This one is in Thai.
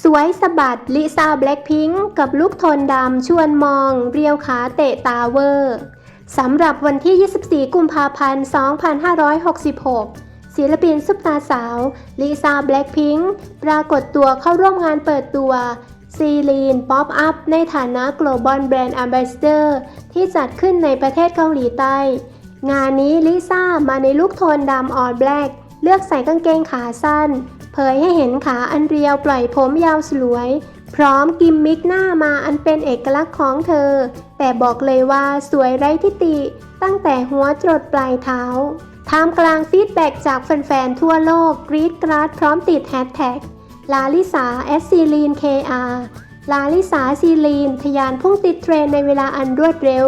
สวยสะบัดลิซ่าแบล็คพิงค์กับลุคโทนดำชวนมอง เรียวขาเตะตาเวอร์สำหรับวันที่ 24 กุมภาพันธ์ 2566 ศิลปินซุปตาสาวลิซ่าแบล็คพิงค์ปรากฏตัวเข้าร่วมงานเปิดตัวซีลีนป๊อปอัพในฐานะ Global Brand Ambassador ที่จัดขึ้นในประเทศเกาหลีใต้ งานนี้ลิซ่ามาในลุคโทนดำออ l แบล็ก เลือกใส่กางเกงขาสั้น เผยให้เห็นขาอันเรียวปล่อยผมยาวสลวย พร้อมกิมมิกหน้ามาอันเป็นเอกลักษณ์ของเธอ แต่บอกเลยว่าสวยไร้ทิฏฐิตั้งแต่หัวจรดปลายเท้าท่ามกลางฟีดแบ็กจากแฟนๆ ทั่วโลกกรีดกราดพร้อมติดแฮชแท็กลาลิสาแอสซีลีน KR ลาลิสาซีลีน ทยานพุ่งติดเทรนในเวลาอันรวดเร็ว